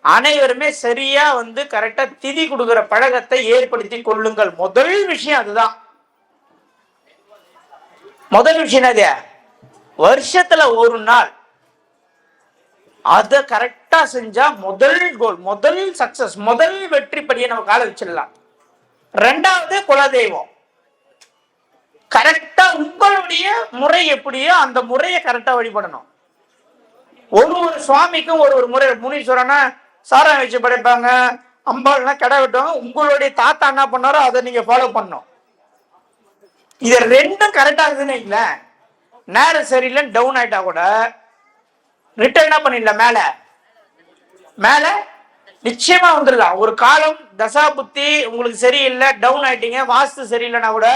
அனைவருமே சரியா வந்து கரெக்டா திதி கொடுக்கிற பழக்கத்தை ஏற்படுத்தி கொள்ளுங்கள். முதல் விஷயம் அதுதான். முதல் விஷயம் என்னது? வருஷத்துல ஒரு நாள். அதை கரெக்டா செஞ்சா முதல் கோல் முதல் சக்சஸ் முதல் வெற்றி படியை நம்ம கால வச்சிடலாம். ரெண்டாவது குலதெய்வம். கரெக்டா உங்களுடைய முறை எப்படியோ அந்த முறையை கரெக்டா வழிபடணும். ஒரு ஒரு சுவாமிக்கும் ஒரு ஒரு முறை முனீஸ்வரனா சாராயம் வச்சு படைப்பாங்க. அம்பாள்னா கடை வெட்டுவாங்க. உங்களுடைய தாத்தா என்ன பண்ணாரோ அதை நீங்க ஃபாலோ பண்ணும் இது ரெண்டும் கரெக்டா இருக்குதுன்னு வைங்களேன் நேரம் சரியில்லைன்னு டவுன் ஆயிட்டா கூட ரிட்டர்ன் என்ன பண்ணிடலாம்? மேல. மேல நிச்சயமா வந்துடலாம். ஒரு காலம் தசா புத்தி உங்களுக்கு சரியில்லை டவுன் ஆயிட்டீங்க வாஸ்து சரியில்லைன்னா கூட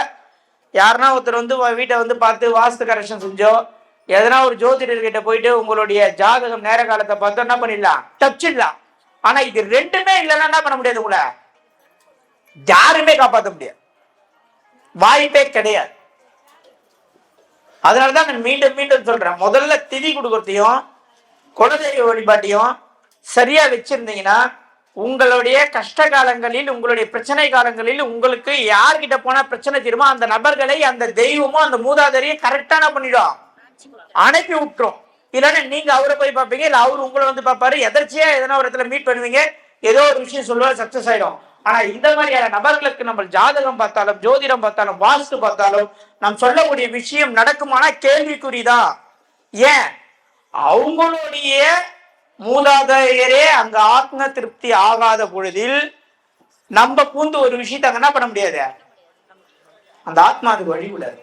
யாருன்னா ஒருத்தர் வந்து வீட்டை வந்து பார்த்து வாஸ்து கரெக்ஷன் செஞ்சோ எதனா ஒரு ஜோதிடர்கிட்ட போயிட்டு உங்களுடைய ஜாதகம் நேர காலத்தை பார்த்தோம் என்ன பண்ணிடலாம்? தப்பிச்சிடலாம். ஆனா இது ரெண்டுமே இல்லைன்னா என்ன பண்ண முடியாது உங்களை? யாருமே காப்பாற்ற முடியாது. வாய்ப்பே கிடையாது. அதனாலதான் நான் மீண்டும் மீண்டும் சொல்றேன். முதல்ல திதி கொடுக்கறதையும் குலதெய்வ வழிபாட்டையும் சரியா வச்சிருந்தீங்கன்னா உங்களுடைய கஷ்ட காலங்களில் உங்களுடைய பிரச்சனை காலங்களில் உங்களுக்கு யார்கிட்ட போனா பிரச்சனை தீருமோ அந்த நபர்களை அந்த தெய்வமும் அந்த மூதாதரையும் கரெக்டான பண்ணிடும்? அனுப்பி விட்டுரும். இல்லைன்னா நீங்க அவரை போய் பார்ப்பீங்க இல்ல அவர் உங்களை வந்து பார்ப்பாரு. எதர்ச்சியா எதனா ஒரு இடத்துல மீட் பண்ணுவீங்க ஏதோ ஒரு விஷயம் சொல்லுவாரு சக்சஸ் ஆயிடும். ஆனா இந்த மாதிரியான நபர்களுக்கு நம்ம ஜாதகம் பார்த்தாலும் ஜோதிடம் பார்த்தாலும் வாஸ்து பார்த்தாலும் நாம் சொல்லக்கூடிய விஷயம் நடக்குமானா கேள்விக்குறிதா? ஏன்? அவங்களுடைய மூதாதையரே அங்க ஆத்ம திருப்தி ஆகாத பொழுதில் நம்ம பூந்து ஒரு விஷயத்த அங்க என்ன பண்ண முடியாது? அந்த ஆத்மா அதுக்கு வழி விடாது